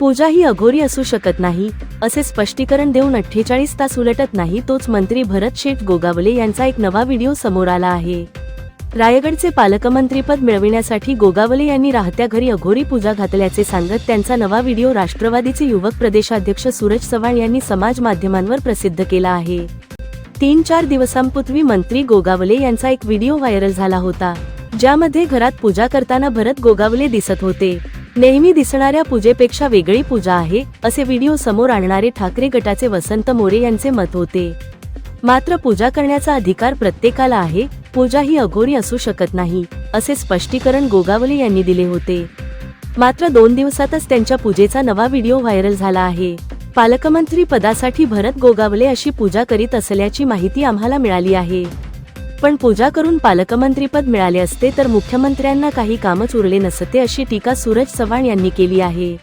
पूजा ही अघोरी असू शकत नाही असे स्पष्टीकरण देऊन अठ्ठेचाळीस तास उलटत नाही तोच मंत्री भरत शेठ गोगावले यांचा एक नवा व्हिडिओ समोर आला आहे. रायगडचे पालकमंत्रीपद मिळविण्यासाठी गोगावले यांनी राहत्या घरी अघोरी पूजा घातल्याचे सांगत त्यांचा नवा व्हिडिओ राष्ट्रवादीचे युवक प्रदेशाध्यक्ष सूरज चव्हाण यांनी समाज माध्यमांवर प्रसिद्ध केला आहे. तीन चार दिवसांपूर्वी मंत्री गोगावले यांचा एक व्हिडिओ व्हायरल झाला होता ज्यामध्ये घरात पूजा करताना भरत गोगावले दिसत होते. नेहमी दिसणाऱ्या पूजेपेक्षा वेगळी पूजा आहे असे व्हिडिओ समोर आणणारे ठाकरे गटाचे वसंत मोरे यांचे मत होते. मात्र पूजा करण्याचा अधिकार प्रत्येकाला आहे पूजा ही अघोरी असू शकत नाही असे स्पष्टीकरण गोगावले यांनी दिले होते. मात्र दोन दिवसातच त्यांच्या पूजेचा नवा व्हिडिओ व्हायरल झाला आहे. पालकमंत्री पदासाठी भरत गोगावले अशी पूजा करीत असल्याची माहिती आम्हाला मिळाली आहे. पण पूजा करून पालकमंत्रीपद मिळाले असते तर मुख्यमंत्र्यांना काही कामच उरले नसते अशी टीका सूरज चव्हाण यांनी केली आहे.